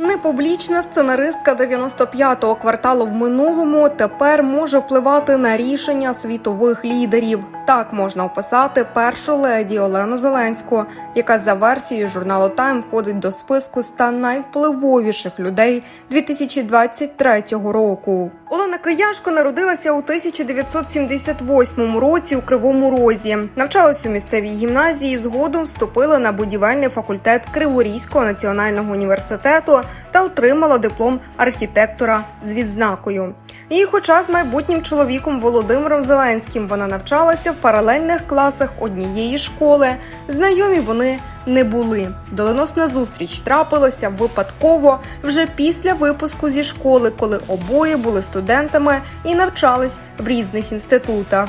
Непублічна сценаристка 95-го кварталу в минулому тепер може впливати на рішення світових лідерів. Так можна описати першу леді Олену Зеленську, яка за версією журналу Тайм входить до списку 100 найвпливовіших людей 2023 року. Олена Кияшко народилася у 1978 році у Кривому Розі. Навчалась у місцевій гімназії. Згодом вступила на будівельний факультет Криворізького національного університету та отримала диплом архітектора з відзнакою. І, хоча з майбутнім чоловіком Володимиром Зеленським вона навчалася в паралельних класах однієї школи, знайомі вони не були. Доленосна зустріч трапилася випадково вже після випуску зі школи, коли обоє були студентами і навчались в різних інститутах.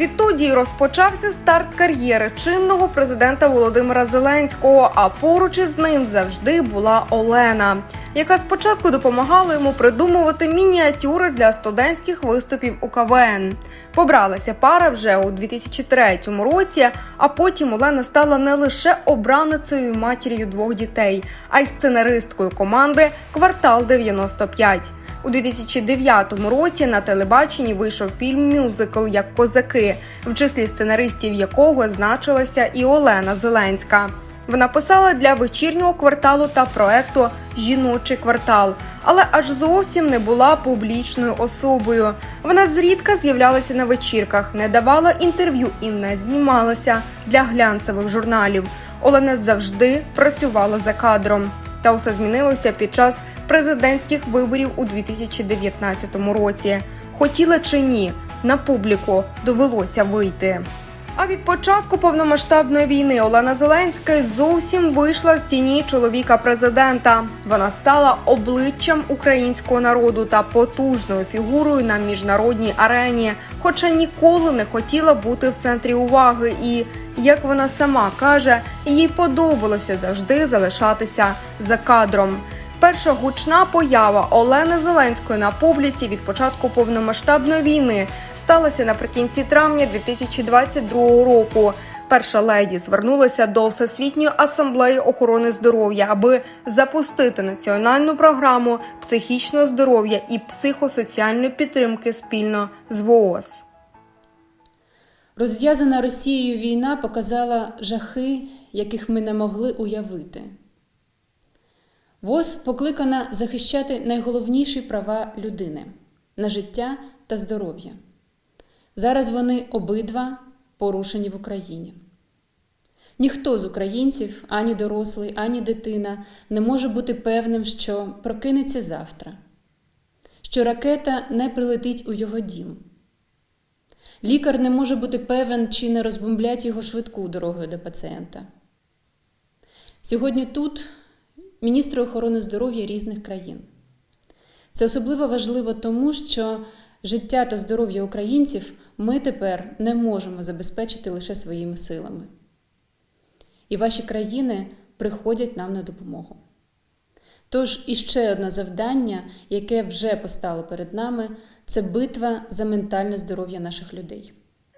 Відтоді й розпочався старт кар'єри чинного президента Володимира Зеленського. А поруч із ним завжди була Олена, яка спочатку допомагала йому придумувати мініатюри для студентських виступів у КВН. Побралася пара вже у 2003 році. А потім Олена стала не лише обраницею матір'ю двох дітей, а й сценаристкою команди Квартал 95 у 2009 році на телебаченні вийшов фільм мюзикл як козаки, в числі сценаристів якого значилася і Олена Зеленська. Вона писала для вечірнього кварталу та проекту Жіночий квартал, але аж зовсім не була публічною особою. Вона зрідка з'являлася на вечірках, не давала інтерв'ю і не знімалася для глянцевих журналів. Олена завжди працювала за кадром. Та усе змінилося під час президентських виборів у 2019 році. Хотіла чи ні, на публіку довелося вийти. А від початку повномасштабної війни Олена Зеленська зовсім вийшла з тіні чоловіка президента. Вона стала обличчям українського народу та потужною фігурою на міжнародній арені, хоча ніколи не хотіла бути в центрі уваги. І як вона сама каже, їй подобалося завжди залишатися за кадром. Перша гучна поява Олени Зеленської на публіці від початку повномасштабної війни сталася наприкінці травня 2022 року. Перша леді звернулася до Всесвітньої асамблеї охорони здоров'я, аби запустити національну програму психічного здоров'я і психосоціальної підтримки спільно з ВООЗ. Розв'язана Росією війна показала жахи, яких ми не могли уявити. ВОЗ покликана захищати найголовніші права людини на життя та здоров'я. Зараз вони обидва порушені в Україні. Ніхто з українців, ані дорослий, ані дитина, не може бути певним, що прокинеться завтра, що ракета не прилетить у його дім. Лікар не може бути певен, чи не розбомблять його швидку дорогою до пацієнта. Сьогодні тут міністри охорони здоров'я різних країн. Це особливо важливо тому, що життя та здоров'я українців ми тепер не можемо забезпечити лише своїми силами. І ваші країни приходять нам на допомогу. Тож іще одне завдання, яке вже постало перед нами, це битва за ментальне здоров'я наших людей.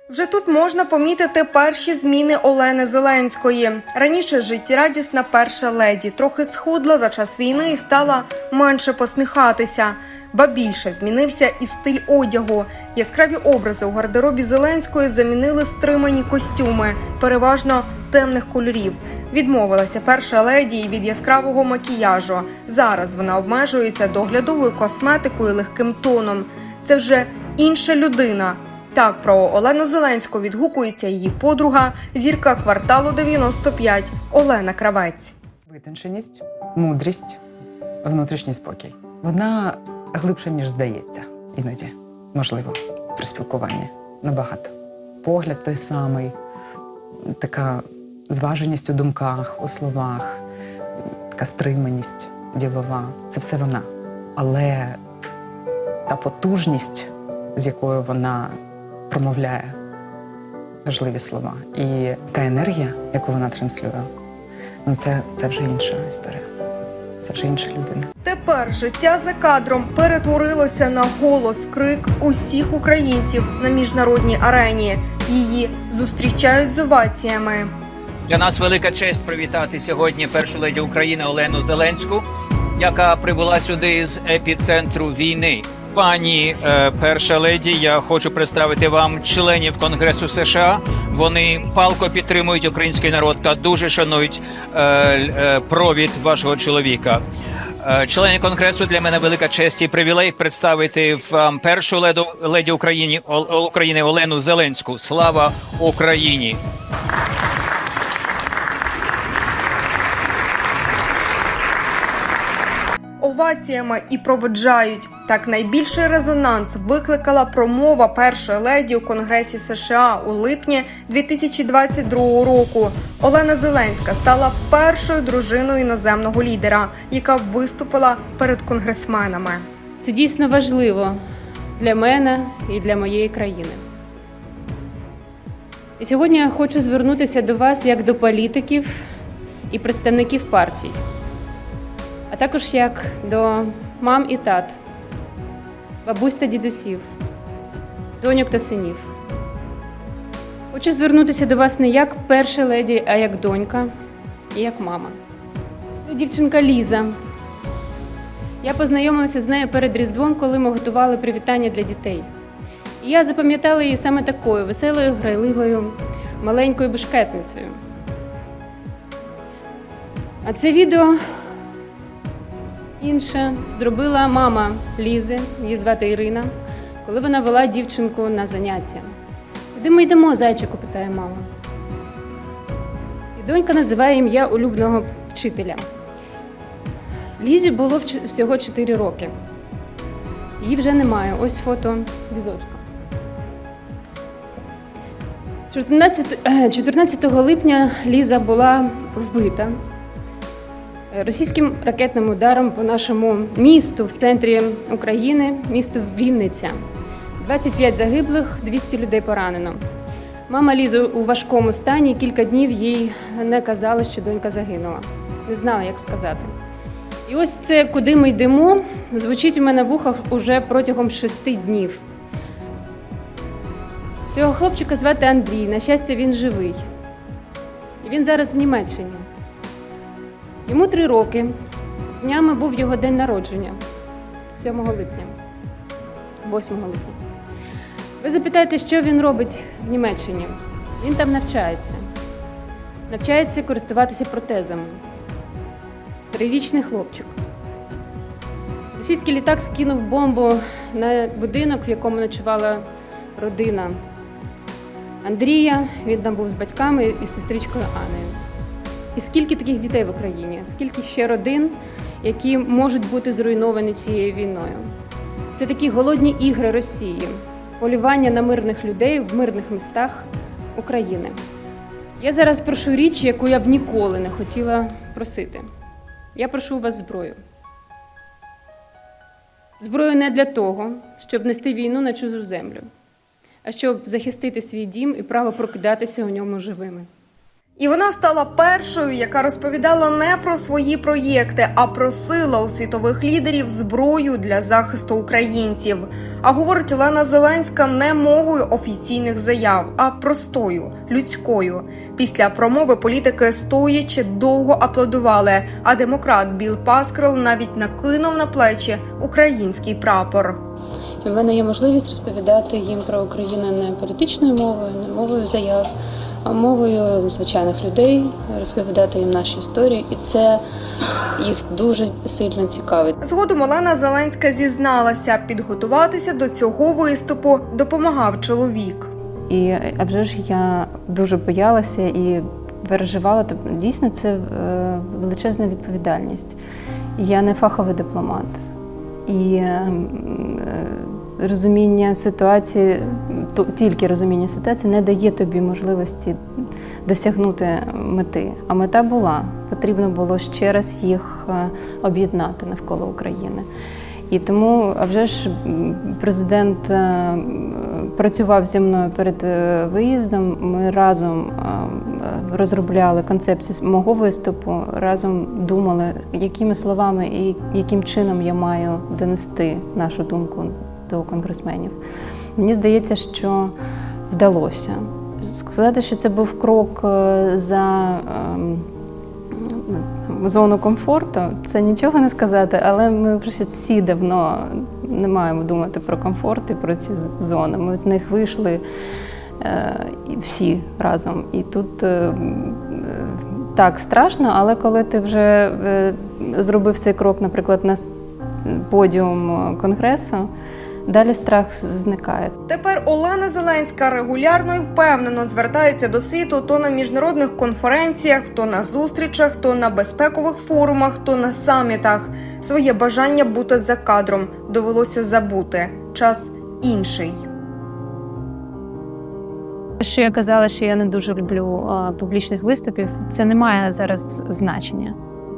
Вже тут можна помітити перші зміни Олени Зеленської. Раніше життєрадісна перша леді трохи схудла за час війни і стала менше посміхатися. Ба більше змінився і стиль одягу. Яскраві образи у гардеробі Зеленської замінили стримані костюми, переважно темних кольорів. Відмовилася перша леді від яскравого макіяжу. Зараз вона обмежується доглядовою косметикою легким тоном. Це вже інша людина. Так про Олену Зеленську відгукується її подруга, зірка кварталу 95 Олена Кравець. Витонченість, мудрість, внутрішній спокій. Вона глибша, ніж здається, іноді, можливо, при спілкуванні. Набагато. Погляд той самий, така зваженість у думках, у словах, така стриманість ділова. Це все вона. Але та потужність, з якою вона промовляє важливі слова, і та енергія, яку вона транслює, ну це, це вже інша історія. Це вже інша людина. Тепер життя за кадром перетворилося на голос крик усіх українців на міжнародній арені. Її зустрічають з оваціями. Для нас велика честь привітати сьогодні першу леді України Олену Зеленську, яка прибула сюди з епіцентру війни. Пані е, перша леді, я хочу представити вам членів Конгресу США. Вони палко підтримують український народ та дуже шанують е, е, провід вашого чоловіка. Члени конгресу для мене велика честь і привілей представити вам першу леду леді України України Олену Зеленську. Слава Україні! Оваціями і проводжають. Так найбільший резонанс викликала промова першої леді у Конгресі США у липні 2022 року. Олена Зеленська стала першою дружиною іноземного лідера, яка виступила перед конгресменами. Це дійсно важливо для мене і для моєї країни. І сьогодні я хочу звернутися до вас як до політиків і представників партій, також як до мам і тат, бабусь та дідусів, доньок та синів. Хочу звернутися до вас не як перша леді, а як донька і як мама. Це дівчинка Ліза. Я познайомилася з нею перед Різдвом, коли ми готували привітання для дітей. І я запам'ятала її саме такою веселою, грайливою, маленькою бешкетницею. А це відео інше зробила мама Лізи, її звати Ірина, коли вона вела дівчинку на заняття. Куди ми йдемо, зайчику? питає мама. І донька називає ім'я улюбленого вчителя. Лізі було всього 4 роки. Її вже немає. Ось фото візочка. 14, е, 14 липня Ліза була вбита російським ракетним ударом по нашому місту в центрі України, місто Вінниця. 25 загиблих, 200 людей поранено. Мама Лізи у важкому стані. Кілька днів їй не казали, що донька загинула. Не знала, як сказати. І ось це куди ми йдемо, звучить у мене в ухах уже протягом шести днів. Цього хлопчика звати Андрій. На щастя, він живий. І він зараз в Німеччині. Йому три роки. Днями був його день народження 7 липня, 8 липня. Ви запитаєте, що він робить в Німеччині? Він там навчається. Навчається користуватися протезами. Трирічний хлопчик. Російський літак скинув бомбу на будинок, в якому ночувала родина Андрія. Він там був з батьками і сестричкою Анею. І скільки таких дітей в Україні? Скільки ще родин, які можуть бути зруйновані цією війною? Це такі голодні ігри Росії, полювання на мирних людей в мирних містах України. Я зараз прошу річ, яку я б ніколи не хотіла просити. Я прошу у вас зброю. Зброю не для того, щоб нести війну на чужу землю, а щоб захистити свій дім і право прокидатися у ньому живими. І вона стала першою, яка розповідала не про свої проєкти, а просила у світових лідерів зброю для захисту українців. А говорить Олена Зеленська не мовою офіційних заяв, а простою, людською. Після промови політики стоячи довго аплодували. А демократ Біл Паскрел навіть накинув на плечі український прапор. В мене є можливість розповідати їм про Україну не політичною мовою, не мовою заяв, мовою звичайних людей, розповідати їм наші історії, і це їх дуже сильно цікавить. Згодом Олена Зеленська зізналася, підготуватися до цього виступу допомагав чоловік. І а вже ж я дуже боялася і переживала. Тобто, Дійсно, це е, величезна відповідальність. Я не фаховий дипломат. І е, е, розуміння ситуації, тільки розуміння ситуації не дає тобі можливості досягнути мети. А мета була. Потрібно було ще раз їх е, об'єднати навколо України. І тому, а вже ж президент е, працював зі мною перед е, виїздом. Ми разом розробляли концепцію мого виступу, разом думали, якими словами і яким чином я маю донести нашу думку до конгресменів. Мені здається, що вдалося. Сказати, що це був крок е, за ем, зону комфорту. Це нічого не сказати, але ми вже всі давно не маємо думати про комфорт і про ці зони. Ми з них вийшли е, всі разом. І тут е, так страшно, але коли ти вже зробив цей крок, наприклад, на подіум конгресу, далі страх зникає. Тепер Олена Зеленська регулярно і впевнено звертається до світу то на міжнародних конференціях, то на зустрічах, то на безпекових форумах, то на самітах. Своє бажання бути за кадром довелося забути. Час інший. Що я казала, що я не дуже люблю а, публічних виступів, це не має зараз значення.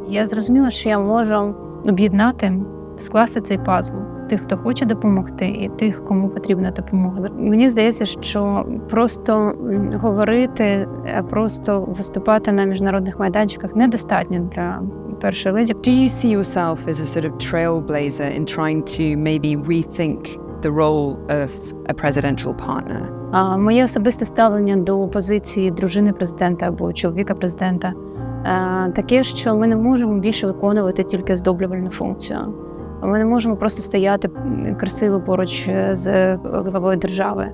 Я зрозуміла, що я можу об'єднати, скласти цей пазл тих, хто хоче допомогти, і тих, кому потрібна допомога. Мені здається, що просто говорити, а просто виступати на міжнародних майданчиках недостатньо для першої леді. Do you see yourself as a sort of trailblazer in trying to maybe rethink the role of a presidential partner? А моє особисте ставлення до позиції дружини президента або чоловіка президента таке, що ми не можемо більше виконувати тільки здоблювальну функцію. Ми не можемо просто стояти красиво поруч е, з главою держави.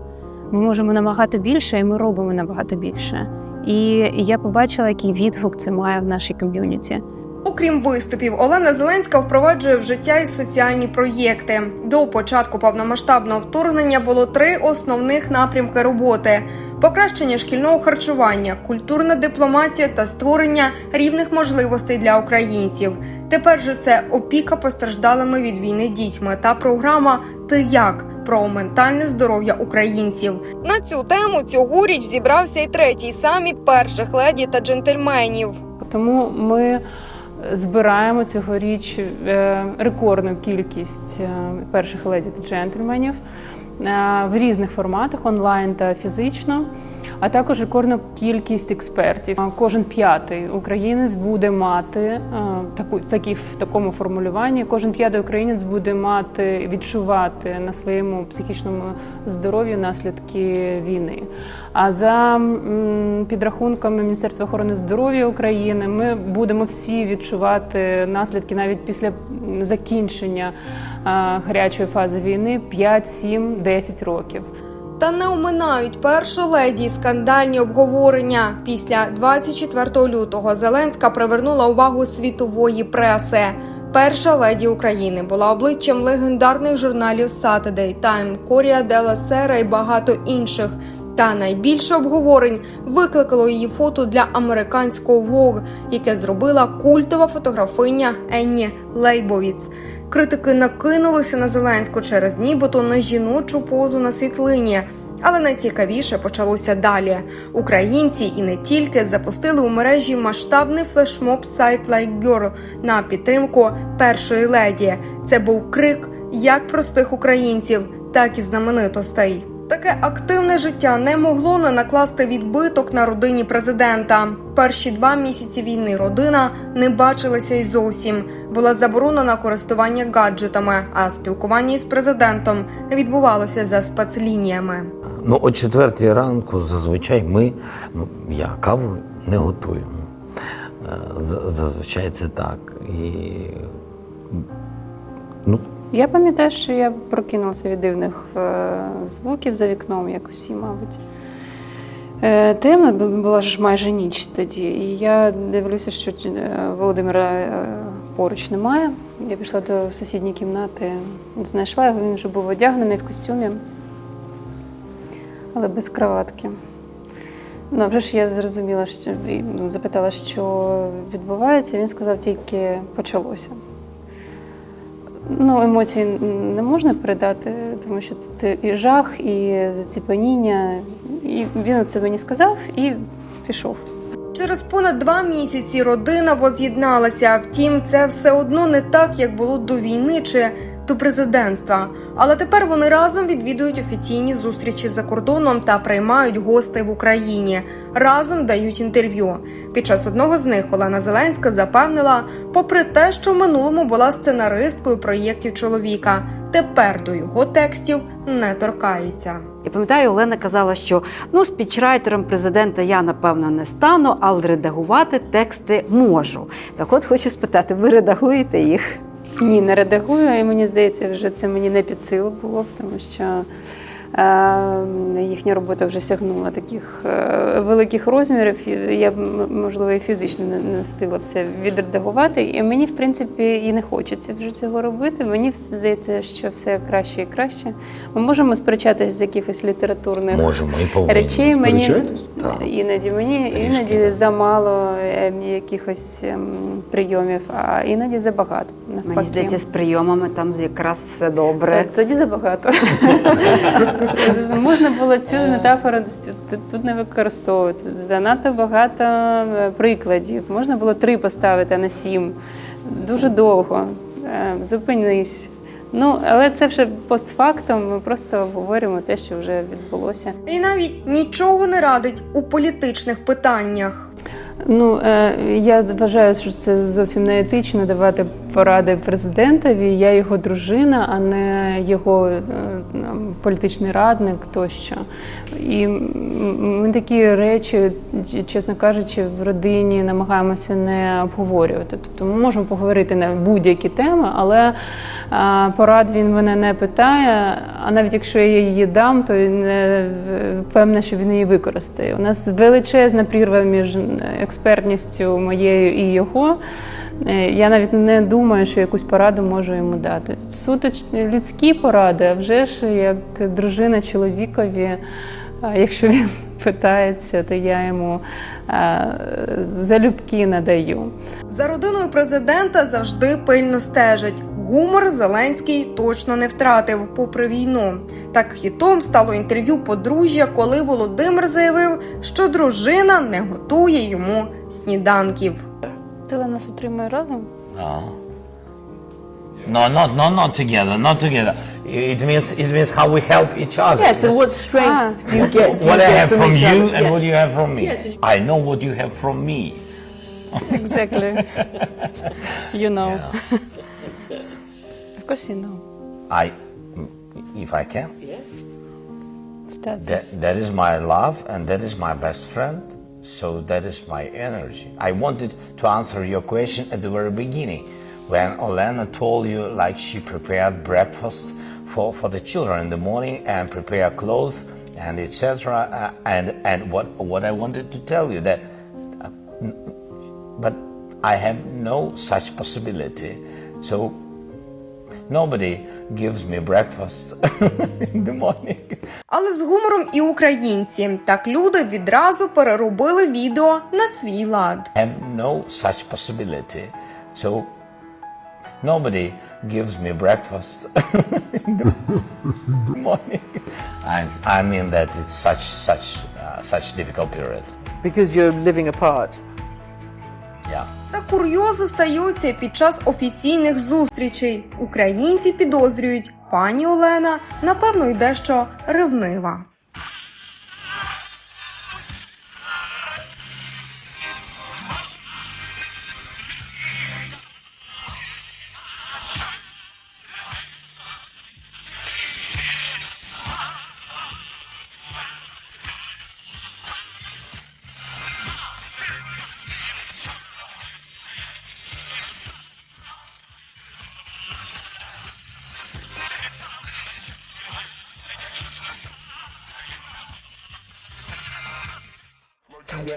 Ми можемо намагати більше, і ми робимо набагато більше. І я побачила, який відгук це має в нашій ком'юніті. Окрім виступів, Олена Зеленська впроваджує в життя і соціальні проєкти. До початку повномасштабного вторгнення було три основних напрямки роботи: покращення шкільного харчування, культурна дипломатія та створення рівних можливостей для українців. Тепер же це опіка постраждалими від війни дітьми та програма Ти як про ментальне здоров'я українців. На цю тему цьогоріч зібрався і третій саміт перших леді та джентльменів. Тому ми збираємо цьогоріч е, рекордну кількість е, перших леді та джентльменів е, в різних форматах онлайн та фізично. А також рекордну кількість експертів. Кожен п'ятий українець буде мати е, таку такі в такому формулюванні. Кожен п'ятий українець буде мати відчувати на своєму психічному здоров'ю наслідки війни. А за підрахунками Міністерства охорони здоров'я України, ми будемо всі відчувати наслідки навіть після закінчення е, гарячої фази війни 5, 7, 10 років. Та не оминають першу леді скандальні обговорення. Після 24 лютого Зеленська привернула увагу світової преси. Перша леді України була обличчям легендарних журналів Saturday Time, Korea Della Sera і багато інших. Та найбільше обговорень викликало її фото для американського Vogue, яке зробила культова фотографиня Енні Лейбовіц. Критики накинулися на Зеленську через нібито на жіночу позу на світлині. Але найцікавіше почалося далі. Українці і не тільки запустили у мережі масштабний флешмоб сайт Like Girl на підтримку першої леді. Це був крик як простих українців, так і знаменитостей. Таке активне життя не могло не накласти відбиток на родині президента. Перші два місяці війни родина не бачилася й зовсім. Була заборонена користування гаджетами, а спілкування із президентом відбувалося за спецлініями. Ну, о четвертій ранку зазвичай ми, ну, я каву не готую. Е, Зазвичай це так. І, ну, Я пам'ятаю, що я прокинулася від дивних е, звуків за вікном, як усі, мабуть. Е, темно була ж майже ніч тоді, і я дивлюся, що е, Володимира поруч немає. Я пішла до сусідньої кімнати, знайшла його, він вже був одягнений в костюмі, але без кроватки. Ну, вже ж я зрозуміла, що ну, запитала, що відбувається. Він сказав, тільки почалося. Ну, емоції не можна передати, тому що тут і жах, і заціпаніння. І він це мені сказав і пішов. Через понад два місяці родина воз'єдналася. Втім, це все одно не так, як було до війни чи до президентства. Але тепер вони разом відвідують офіційні зустрічі за кордоном та приймають гостей в Україні. Разом дають інтерв'ю. Під час одного з них Олена Зеленська запевнила, попри те, що в минулому була сценаристкою проєктів чоловіка, тепер до його текстів не торкається. І пам'ятаю, Олена казала, що ну, спічрайтером президента я напевно не стану, але редагувати тексти можу. Так от хочу спитати, ви редагуєте їх? Ні, не редагую, і мені здається, вже це мені не під силу було, б, тому що їхня робота вже сягнула таких е, великих розмірів. Я б, можливо, і фізично не, встигла б це відредагувати. І мені, в принципі, і не хочеться вже цього робити. Мені здається, що все краще і краще. Ми можемо сперечатися з якихось літературних Можемо і речей. Мені Так. іноді мені Трішки, іноді так. замало ем, якихось ем, прийомів, а іноді забагато. Навпаки. Мені здається, з прийомами там якраз все Е, добре. Тоді забагато. Можна було цю метафору тут- не використовувати. Занадто багато е, прикладів. Можна було три поставити, а не сім. Дуже довго. Е, Зупинись. Ну, але це вже постфактум. Ми просто обговорюємо те, що вже відбулося. І навіть нічого не радить у політичних питаннях. Ну е, я вважаю, що це зовсім не етично давати поради президентові. Я його дружина, а не його е, політичний радник тощо. І ми такі речі, чесно кажучи, в родині намагаємося не обговорювати. Тобто ми можемо поговорити на будь-які теми, але е, порад він мене не питає. А навіть якщо я її дам, то не впевнена, що він її використає. У нас величезна прірва між експертністю моєю і його. Е, Я навіть не думаю, що якусь пораду можу йому дати. Суто людські поради, а вже ж як дружина чоловікові, якщо він питається, то я йому е, залюбки надаю. За родиною президента завжди пильно стежать. Гумор Зеленський точно не втратив, попри війну. Так хітом стало інтерв'ю подружжя, коли Володимир заявив, що дружина не готує йому сніданків. Сила нас утримує разом. No. No, not, not, not together, not together. It means, it means how we help each other. Yes, and what strength do you get? do what you I get have from each you other? and Yes. what you have from me. Yes. I know what you have from me. Exactly. you know. of course you know. I, if I can. Start That, that is my love and that is my best friend. so that is my energy. I wanted to answer your question at the very beginning when Olena told you like she prepared breakfast for, for the children in the morning and prepare clothes and etc. Uh, and and what what I wanted to tell you that uh, but I have no such possibility. So nobody gives me breakfast in the morning. Але з гумором і українці. Так люди відразу переробили відео на свій лад. have no such possibility. So nobody gives me breakfast in the morning. I, I mean that it's such such uh, such difficult period. Because you're living apart. Та курйози стаються під час офіційних зустрічей. Українці підозрюють, пані Олена, напевно, й дещо ревнива.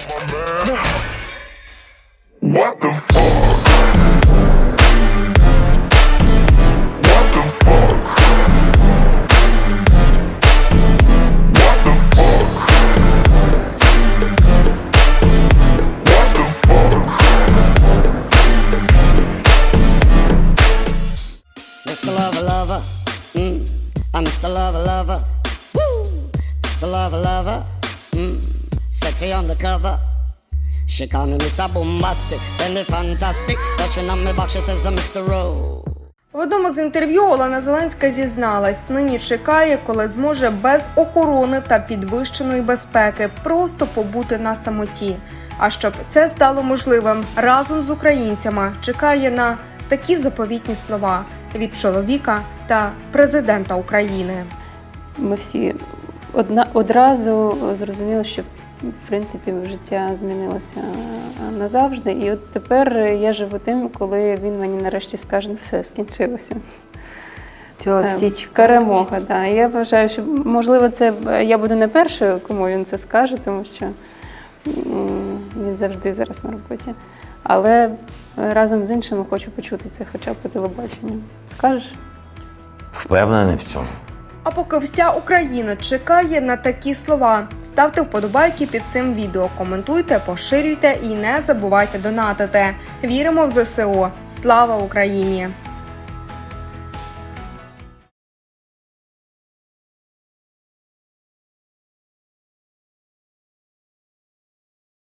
my man. Sexy undercover. She call me Mr. Bombastic, send me fantastic, watching on me box, she says I'm Mr. Rowe. В одному з інтерв'ю Олена Зеленська зізналась, нині чекає, коли зможе без охорони та підвищеної безпеки просто побути на самоті. А щоб це стало можливим разом з українцями, чекає на такі заповітні слова від чоловіка та президента України. Ми всі одна, одразу зрозуміло, що в принципі життя змінилося назавжди. І от тепер я живу тим, коли він мені нарешті скаже, ну все, скінчилося. Цього Е, всі чекають. Перемога, так. Я вважаю, що можливо це я буду не першою, кому він це скаже, тому що він завжди зараз на роботі. Але разом з іншими хочу почути це хоча б по телебаченню. Скажеш? Впевнений в цьому. А поки вся Україна чекає на такі слова, ставте вподобайки під цим відео, коментуйте, поширюйте і не забувайте донатити. Віримо в ЗСУ. Слава Україні!